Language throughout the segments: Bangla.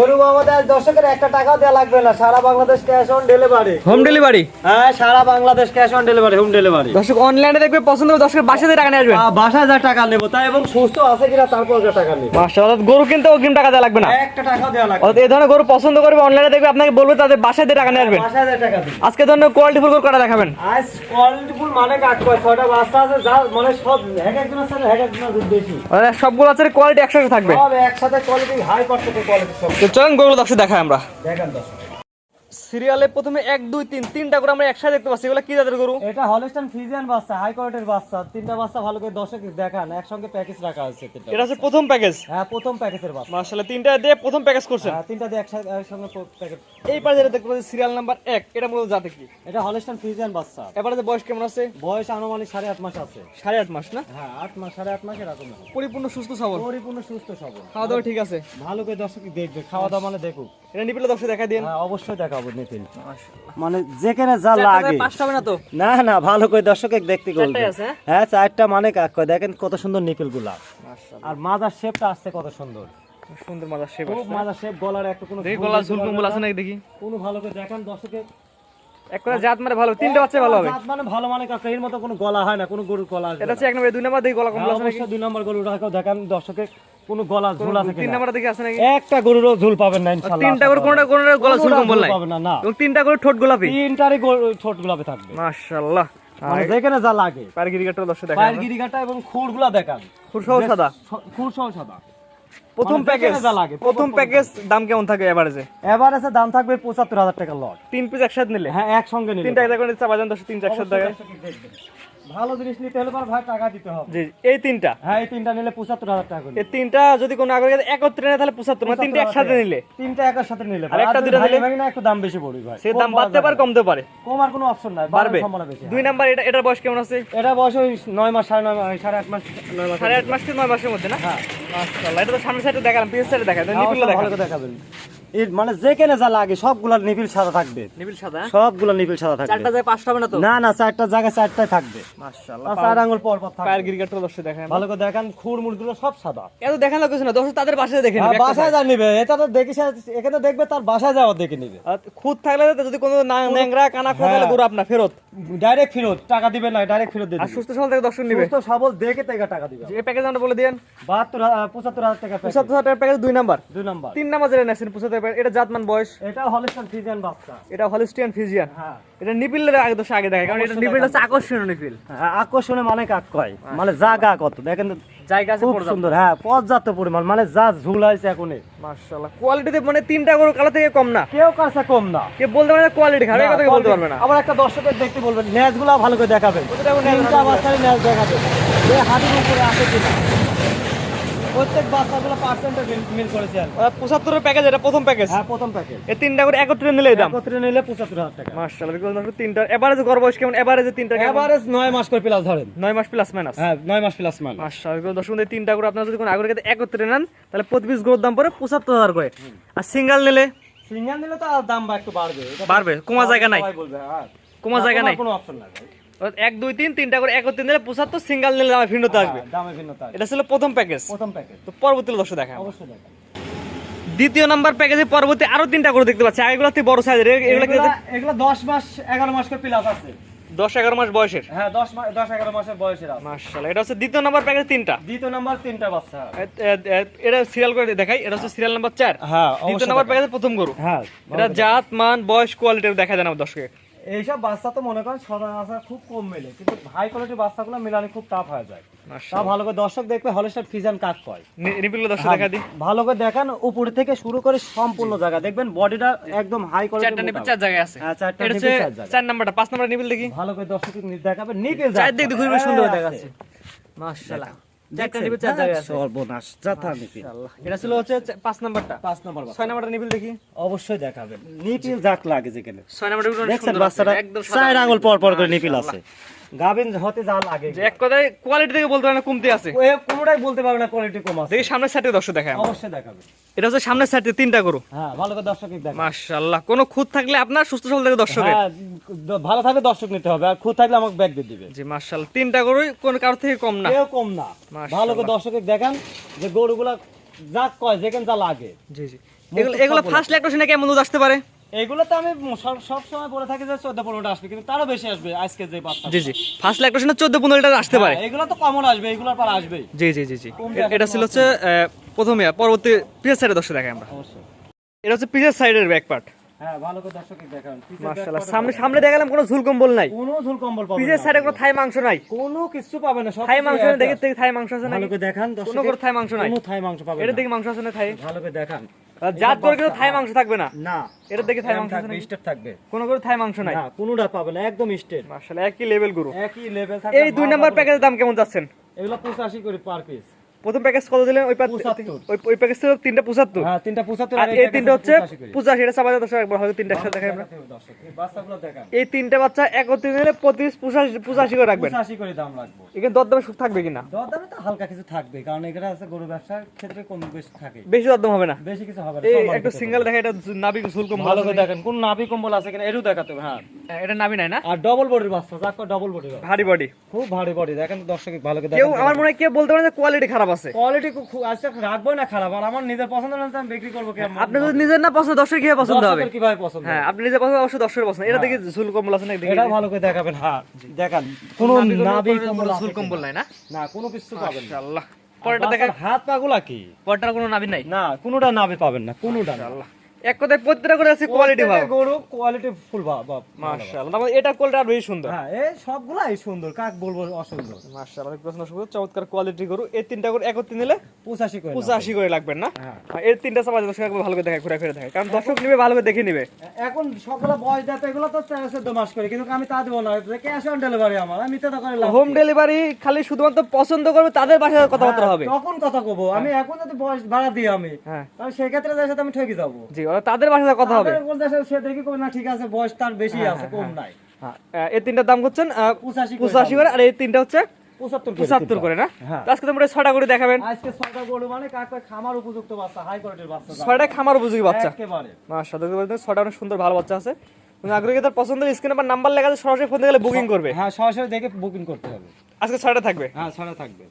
গরু দর্শকের একটা টাকাও দেওয়া লাগবে না সারা Bangladesh cash on delivery home delivery হ্যাঁ সারা Bangladesh cash on delivery home delivery দর্শক অনলাইনে দেখবে পছন্দ হবে দর্শকের বাসা টাকা নিয়ে আসবেন। বাসা টাকা নেব তাই এবং সুস্থ আছে কিনা তারপর হাজার টাকা নেব। মাশাআল্লাহ গরু কিনতে অগ্রিম টাকা দেওয়া লাগবে না। একটা টাকাও দেওয়া লাগবে এই ধরনের গরু পছন্দ করবে অনলাইনে দেখবে আপনাকে বলবে তাদের বাসায় দিয়ে টাকা নিয়ে আসবেন। টাকা আজকে ধরনের কোয়ালিটি ফুল কটা দেখাবেন? আজ মানে করে ছয়টা বাচ্চা আছে যা মানে সব এক একজনের সাথে এক একজনের বেশি। সবগুলো আছে কোয়ালিটি একসাথে থাকবে। সব একসাথে কোয়ালিটি হাই পার্সেন্টের কোয়ালিটি সব। তো চলেন গরুগুলো দর্শক দেখাই আমরা। দেখান দর্শক। সিরিয়ালে প্রথমে এক দুই তিন তিনটা করে আমরা একসাথে দেখতে পাচ্ছি। এগুলো কি জাতের গরু? এটা হলস্টাইন ফ্রিজিয়ান বাচ্চা হাই কোয়ালিটির বাচ্চা। তিনটা বাচ্চা ভালো করে দর্শক দেখান একসঙ্গে প্যাকেজ রাখা তিনটা এটা হচ্ছে প্রথম প্যাকেজ হ্যাঁ প্রথম প্যাকেজের বাচ্চা। মাশাআল্লাহ তিনটা দিয়ে প্রথম প্যাকেজ করছেন? হ্যাঁ তিনটা দিয়ে একসাথে একসঙ্গে প্যাকেজ এই পাশে দেখতে পাচ্ছি সিরিয়াল নাম্বার এক এটা মূলত জাতে কি? এটা হলস্টাইন ফ্রিজিয়ান বাচ্চা। এবারে যে বয়স কেমন আছে? বয়স আনুমানিক সাড়ে আট মাস আছে। সাড়ে আট মাস না? হ্যাঁ আট মাস সাড়ে আট মাস এরকম পরিপূর্ণ সুস্থ সবল? পরিপূর্ণ সুস্থ সবল। খাওয়া দাওয়া ঠিক আছে? ভালো করে দর্শক দেখবে খাওয়া দাওয়া মানে দেখুক। এটা নিপিলে দর্শক দেখা দিন। হ্যাঁ অবশ্যই দেখাবো নিখিল মানে যেখানে যা লাগে। না না ভালো করে দর্শক দেখতে বলবে হ্যাঁ? হ্যাঁ চারটা মানে কাক দেখেন কত সুন্দর নিপিলগুলা আর মাজার শেপটা আসছে কত সুন্দর। সুন্দর মাজা শেপ মাজার শেপ গলার একটা কোনো গলা দিতে ঝুল পারবে কম্বল না। আছে নাকি দেখি। কোনো ভালো করে দেখেন দর্শকে এক কথা জাত মানে ভালো তিনটা বাচ্চা ভালো হবে। জাত মানে ভালো মানে কাকা এর মতো কোনো গলা হয় না কোনো গরুর গলা আসবে এটা হচ্ছে এক নম্বর দুই নম্বর দেখি গলা না। আছে অবশ্যই দুই নম্বর গরুর রাখাও দেখান দর্শকে কোনো গলা ঝুল আছে তিন নম্বর দেখি আছে নাকি? একটা গরুরও ঝুল পাবেন না ইনশাআল্লাহ তিনটা করে। কোনটা কোনটা গলা ঝুল কম্বল নাই? না না। এবং তিনটা করে ঠোঁট গোলাপি। তিনটারই গরু- ছোট গুলাবে থাকবে। মাশাআল্লাহ। মানে যেখানে যা লাগে। পায়ের গিরিগাটা দর্শক দেখা পায়ের গিরিগাটা এবং খুরগুলা দেখান। সহজ সাদা। খুর সহ সাদা। প্রথম মানে প্যাকেজ লাগে, প্রথম প্যাকেজ দাম কেমন থাকে এভারেজে এভারেজে দাম থাকবে পঁচাত্তর হাজার টাকা লট। তিন পিস একসাথে নিলে? হ্যাঁ একসঙ্গে নিলে। তিনটা একসাথে বাজান দশ তিনটা একসাথে দেখায় ভালো জিনিস নিতে হলে পর ভাই টাকা দিতে হবে। জি এই তিনটা? হ্যাঁ এই তিনটা নিলে পঁচাত্তর হাজার টাকা করে। এই তিনটা যদি কোনো একত্রে নেয় তাহলে পঁচাত্তর মানে তিনটা একসাথে নিলে। তিনটা একের সাথে নিলে। আর একটা দুইটা নিলে? ভাই না একটু দাম বেশি পড়বে ভাই। সে দাম বাড়তে পারে কমতে পারে। কম আর কোনো অপশন নাই বাড়বে দুই নাম্বার এটা এটার বয়স কেমন আছে? এটা বয়স ওই নয় মাস সাড়ে নয় মাস সাড়ে আট মাস নয় মাস সাড়ে আট মাস থেকে নয় মাসের মধ্যে না? হ্যাঁ। মাশাআল্লাহ এটা তো সামনের সাইডে দেখালাম পিছনের সাইডে দেখা নিপিল দেখাবেন। মানে যেখানে যা লাগে সবগুলা নিবিল সাদা থাকবে। নিবিল সাদা? সবগুলা নিবিল সাদা থাকবে। চারটা যায় পাঁচটা হবে না তো? না না চারটা জায়গায় চারটাই থাকবে। মাশাআল্লাহ চার আঙ্গুল পর পর থাকবে। পায়ের গিরগাটটা দর্শক দেখেন। ভালো করে দেখেন খুরমুরগুলো সব সাদা। এত দেখেন না না দর্শক তাদের বাসা দেখেন হ্যাঁ, বাসায় যা নিবে এটা তো দেখে এখানে দেখবে তার বাসায় যাওয়া দেখে নিবে। খুদ থাকলে যদি কোনো ন্যাংরা কানা খোদ তাহলে হ্যাঁ। গরু আপনার ফেরত। ডাইরেক্ট ফেরত টাকা দিবে না ডাইরেক্ট ফেরত দিবে আর সুস্থ সবল থেকে দর্শক নিবে। সুস্থ সবল দেখে টাকা টাকা দিবে। যে প্যাকেজ আমরা বলে দেন 72 75000 টাকা 75000 টাকা প্যাকেজ দুই নাম্বার দুই নাম্বার তিন নাম্বার যেটা নেছেন 75000 পারেন এটা জাতমান বয়স? এটা হলিস্টিয়ান বাচ্চা। এটা হলিস্টিয়ান ফ্রিজিয়ান হ্যাঁ। এটা নিপিলের আগে নিপিল হচ্ছে আকর্ষণীয় নিপিল। হ্যাঁ, আকর্ষণে মানে কাক কয়? হ্যাঁ। মানে জাগা কত? দেখেন মানে মানে তিনটা থেকে কম না। কেউ কাছে কম না। কে বলতে পারবে কোয়ালিটি আবার একটা দর্শকের দেখতে বলবেন ভালো করে দেখাবেন। তিনটা উপরে আছে প্রত্যেক বাচ্চাগুলো পার্সেন্টে মিল করেছে আর পঁচাত্তরের প্যাকেজ এটা প্রথম প্যাকেজ হ্যাঁ প্রথম প্যাকেজ এই তিনটা করে একত্রে নিলে দাম? একত্রে নিলে পঁচাত্তর হাজার টাকা। মাশাআল্লাহ বিকজ দর্শক তিনটা এভারেজ গড় বয়স কেমন? এভারেজে তিনটা এভারেজ নয় মাস করে প্লাস ধরেন। নয় মাস প্লাস মাইনাস হ্যাঁ নয় মাস প্লাস মাশাআল্লাহ বিকজ দর্শক বন্ধু, তিনটা করে আপনারা যদি কোনো আগের ক্ষেত্রে একত্রে নেন তাহলে প্রতি পিস গরুর দাম পড়ে পঁচাত্তর হাজার করে। আর সিঙ্গেল নিলে? সিঙ্গাল নিলে তো দাম একটু বাড়বে। কমার জায়গা নাই। বলবে, হ্যাঁ। কমা জায়গা নাই। কোনো অপশন নাই। এক দুই তিন তিনটা করে একত্রে নিলে পঁচাত্তর সিঙ্গেল নিলে দামে ভিন্নতা আসবে। হ্যাঁ, দামে ভিন্নতা এটা ছিল প্রথম প্যাকেজ প্রথম প্যাকেজ তো পরবর্তী দর্শক দেখা অবশ্যই দেখেন দ্বিতীয় নাম্বার প্যাকেজে পরবর্তী আরও তিনটা করে দেখতে পাচ্ছি। আগেগুলো বড় সাইজের এগুলো এগুলা দশ মাস এগারো মাস করে প্লাস আছে। দশ এগারো মাস বয়সের? হ্যাঁ দশ এগারো মাসের বয়সের আছে। মাশাআল্লাহ এটা হচ্ছে দ্বিতীয় নাম্বার প্যাকেজ তিনটা। দ্বিতীয় নাম্বার তিনটা বাচ্চা। এটা সিরিয়াল করে দেখাই। এটা হচ্ছে সিরিয়াল নাম্বার চার। হ্যাঁ দ্বিতীয় নাম্বার প্যাকেজের প্রথম গরু। হ্যাঁ এটা জাত মান বয়স কোয়ালিটি দেখা যায় না আমার দর্শকে এইসব বাচ্চা তো মনে করেন সচরাচর খুব কম মেলে। কিন্তু হাই কোয়ালিটির বাচ্চাগুলো মেলানো খুব টাফ হয়ে যায়। তা ভালো করে দর্শক দেখবে হলস্টার ফিজান কাজ কয় রিপিল দর্শক দেখা দিই। ভালো করে দেখান উপর থেকে শুরু করে সম্পূর্ণ জায়গা। দেখবেন বডিটা একদম হাই চারটা নিপিল চার কোয়ালিটি জায়গায় আছে। হ্যাঁ, চারটা নিপিল চার নাম্বারটা পাঁচ নাম্বার নিপিল দেখি। ভালো করে দর্শক দেখাবে নিকেল চার দিক দিয়ে ঘুরে ঘুরে সুন্দর দেখাচ্ছে। মাশাআল্লাহ। সর্বনাশ যাতা নিপিল। এটা ছিল হচ্ছে পাঁচ নাম্বারটা। পাঁচ নম্বর ছয় নাম্বারটা নিপিল দেখি। অবশ্যই দেখাবেন। নিপিল যাক লাগে যেখানে। ছয় নাম্বারটা দেখছেন বাচ্চাটা? চার আঙুল পর পর করে নিপিল আছে। গাবিন হতে যা লাগে যে এক কথায় কোয়ালিটি থেকে বলতে পারে না কমতি আছে। ও কোনোটাই বলতে পারবে না কোয়ালিটি কম আছে। দেখি সামনের সাইডে দর্শক দেখায় অবশ্যই দেখাবে। এটা হচ্ছে সামনের সাইডে তিনটা গরু। হ্যাঁ ভালো করে দর্শক দেখাবে। মাশাআল্লাহ কোনো খুঁত থাকলে আপনার সুস্থ সবল থেকে দর্শকের। হ্যাঁ ভালো থাকলে দর্শক নিতে হবে আর খুদ থাকলে আমাকে ব্যাগ দিয়ে দিবে। জি মাশাআল্লাহ তিনটা গরুই কোন কারোর থেকে কম না। কেউ কম না। ভালো করে দর্শকের দেখান যে গরুগুলা যা কয় যেখানে যা লাগে। জি জি। এগুলো। ফার্স্ট ল্যাকটেশনে কেমন দুধ আসতে পারে? এগুলো তো আমি সব সময় বলে থাকি যে চোদ্দ পনেরোটা আসবে কিন্তু তারও বেশি আসবে আজকে যে বাচ্চা। জি জি। ফার্স্ট ল্যাকটেশনে আসতে পারে। হ্যাঁ, এগুলো তো কমন আসবে এগুলোর পর আসবেই। জি জি জি জি। এটা ছিল হচ্ছে প্রথমে সাইডে দর্শক দেখাই আমরা। অবশ্যই। এটা হচ্ছে সাইডের ব্যাক পার্ট হ্যাঁ ভালো করে দর্শক দেখান। মাশাআল্লাহ সামনে সামনে দেখালাম কোনো ঝুল কম্বল নাই। কোনো ঝুল কম্বল পাবেন পিসের সাইডে কোনো থাই মাংস নাই। কোনো কিছু পাবে না সব থাই মাংস একদম। দেখে থাই মাংস আছে ভালো করে দেখান কোনো থাই মাংস নাই। কোনো থাই মাংস পাবে এটা দেখে মাংস আছে না থাই? ভালো করে দেখান। আর জাত করে কিন্তু থাই মাংস থাকবে না। না। এটা দেখে থাই মাংস থাকবে স্টেপ থাকবে। কোনো করে থাই মাংস নাই। না কোনোটা পাবে না একদম স্টেট। মাশাআল্লাহ একই লেভেল গুরু। একই লেভেল থাকবে এই দুই নাম্বার প্যাকেজের দাম কেমন যাচ্ছেন? এগুলো 85 করে পার পিস প্রথম প্যাকেজ কত দিলেন ওই ওই ওই প্যাকেজ ছিল তিনটা পঁচাত্তর। হ্যাঁ তিনটা 75 আর এই তিনটা হচ্ছে পঁচাশি এটা সাবাজে দশ একবার হয়তো তিনটা একসাথে দেখাই আমরা এই দেখান। তিনটা বাচ্চা একত্রিশ পঁচিশ পঁচাশি পঁচাশি করে রাখবেন। 85 করে দাম রাখব এখানে দরদামে সুখ থাকবে কিনা? দরদামে তো হালকা কিছু থাকবে কারণ এখানে আছে গরু ব্যবসার ক্ষেত্রে কম বেশি থাকে। বেশি দরদাম হবে না? বেশি কিছু হবে না এই সম্মানিত সিঙ্গেল দেখা এটা নাবি ঝুল কম ভালো করে দেখেন কোন নাভি কম্বল আছে কিনা এটাও দেখাতে হবে হ্যাঁ। এটা নাবি নাই না? আর ডবল বডির বাচ্চা যাক ডবল বডির ভারী বডি খুব ভারী বডি দেখেন দর্শক ভালো করে কেউ আমার মনে হয় কেউ বলতে পারে যে কোয়ালিটি খারাপ আছে। কোয়ালিটি খুব আজকে রাখব না খারাপ। আর আমার নিজের পছন্দ না আমি বিক্রি করব আপনি যদি নিজের না পছন্দ দর্শক কীভাবে পছন্দ হবে? কীভাবে পছন্দ হ্যাঁ আপনি নিজের পছন্দ অবশ্যই দর্শকের পছন্দ। এটা দেখি ঝুল কম্বল আছে না এটা ভালো করে দেখাবেন হ্যাঁ। দেখান। কোনো নাবি কম্বল ঝুল কম্বল নাই না? না কোনো কিছু পাবেন না। আল্লাহ পরটা দেখেন হাত পাগুলা কি? পরটার কোনো নাবি নাই? না কোনোটা নাবি পাবেন না কোনোটা আল্লাহ এক কথায় প্রত্যেকটা করে আছে কোয়ালিটি গরু কোয়ালিটি ফুল বাপ মাশাআল্লাহ। তারপরে এটা কোয়ালিটি আর বেশি সুন্দর। হ্যাঁ এই সবগুলাই সুন্দর কাক বলব অসুন্দর। মাশাআল্লাহ সুন্দর চমৎকার কোয়ালিটি গরু। এই তিনটা করে একত্রে নিলে পঁচাশি করে নাও। পঁচাশি করে লাগবেন না? হ্যাঁ। আর তিনটা সমাজ দর্শক ভালো করে দেখায় ঘুরে ফিরে দেখায়। কারণ দর্শক নিবে ভালো করে দেখে নিবে। এখন সবগুলো বয়স এগুলো তো তেরো চোদ্দ মাস করে কিন্তু আমি তা দেবো না। ক্যাশ অন ডেলিভারি আমার আমি তো করে লাভ হোম ডেলিভারি খালি শুধুমাত্র পছন্দ করবে তাদের বাসায় কথাবার্তা হবে। হ্যাঁ, তখন কথা কব। আমি এখন যদি বয়স ভাড়া দিই আমি হ্যাঁ। তাহলে সেক্ষেত্রে তাদের সাথে আমি ঠকে যাব। জি তাদের বাসায় কথা হবে। সে দেখি না ঠিক আছে বয়স তার বেশি আছে কম নাই। হ্যাঁ এই তিনটার দাম করছেন পঁচাশি করে আর এই তিনটা হচ্ছে পঁচাত্তর করে। না? হ্যাঁ। আজকে তোমরা ছটা করে দেখাবেন। আজকে ছয়টা গরু মানে কাকা খামার উপযুক্ত বাচ্চা হাই কোয়ালিটির বাচ্চা ছয়টা খামার উপযোগী বাচ্চা। একেবারে। মাশাআল্লাহ ছটা অনেক সুন্দর ভালো বাচ্চা আছে। আগ্রহী তার পছন্দের স্ক্রিনে বা নাম্বার লেখা আছে সরাসরি ফোন গেলে বুকিং করবে। হ্যাঁ সরাসরি দেখে বুকিং করতে হবে। আজকে ছয়টা থাকবে। হ্যাঁ ছয়টা থাকবে।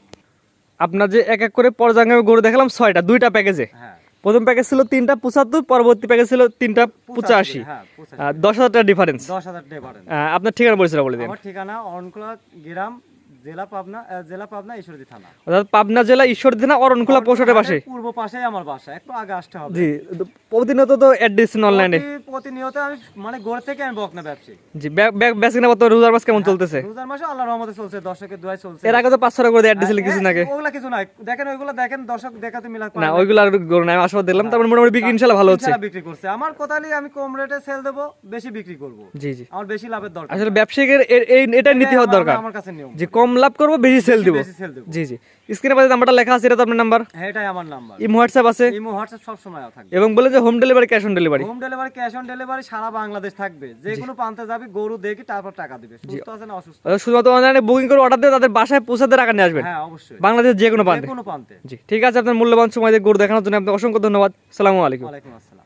আপনার যে এক এক করে পর্যাঙ্গে গরু দেখালাম ছয়টা দুইটা প্যাকেজে হ্যাঁ। প্রথম প্যাকেজ ছিল তিনটা পঁচাত্তর পরবর্তী প্যাকেজ ছিল তিনটা পঁচাশি। হ্যাঁ দশ হাজার টাকা ডিফারেন্স দশ হাজার আপনার ঠিকানা বলেছিল বলে দিন। ঠিকানা অনক্লক গ্রাম জেলা পাবনা জেলা পাবনা ঈশ্বরদী থানা। অর্থাৎ পাবনা জেলা ঈশ্বর দিনা অরণখোলা পৌষটের পাশে? পূর্ব পাশেই আমার বাসা একটু আগে আসতে হবে। জি প্রতিনিয়ত তো অ্যাড অনলাইনে প্রতিনিয়ত আমি মানে গড় থেকে আমি বকনা ব্যবসায়ী। জি বেসিক না রোজার মাস কেমন চলতেছে? রোজার মাসে আল্লাহ রহমতে চলছে দর্শকের দোয়াই চলছে। এর আগে তো পাঁচ ছটা করে অ্যাড দিয়েছিলেন কিছুদিন ওগুলা কিছু নাই। দেখেন ওইগুলো দেখেন দর্শক দেখাতে মিলা না ওইগুলো আর গরু নাই আশীর্বাদ দিলাম তারপর মোটামুটি বিক্রি ইনশাল্লাহ ভালো হচ্ছে। বিক্রি করছে। আমার কথালি আমি কম রেটে সেল দেবো বেশি বিক্রি করব। জি জি। আমার বেশি লাভের দরকার। আসলে ব্যবসায়িকের এই এটা নীতি হওয়ার দরকার। আমার কাছে নিয়ম। কম লাভ করব বেশি সেল দিব। জি জি। স্ক্রিনে পাশে নাম্বারটা লেখা আছে এটা তো আপনার নাম্বার? হ্যাঁ এটাই আমার নাম্বার। ইমো হোয়াটসঅ্যাপ আছে? ইমো হোয়াটসঅ্যাপ সব সময় থাকবে। এবং বলে যে home delivery cash on delivery home delivery cash on delivery সারা বাংলাদেশ থাকবে। যে কোনো প্রান্তে যাবে গরু দেখে তারপর টাকা দিবে। সুস্থ আছে না অসুস্থ? শুধুমাত্র অনলাইনে বুকিং করে অর্ডার দিয়ে তাদের বাসায় পৌঁছাতে টাকা নিয়ে আসবেন? হ্যাঁ অবশ্যই। বাংলাদেশের যে কোনো প্রান্তে? যে কোনো প্রান্তে। জি ঠিক আছে আপনার মূল্যবান সময় দিয়ে গরু দেখানোর জন্য আপনাকে অসংখ্য ধন্যবাদ। সালামু আলাইকুম। ওয়ালাইকুম আসসালাম।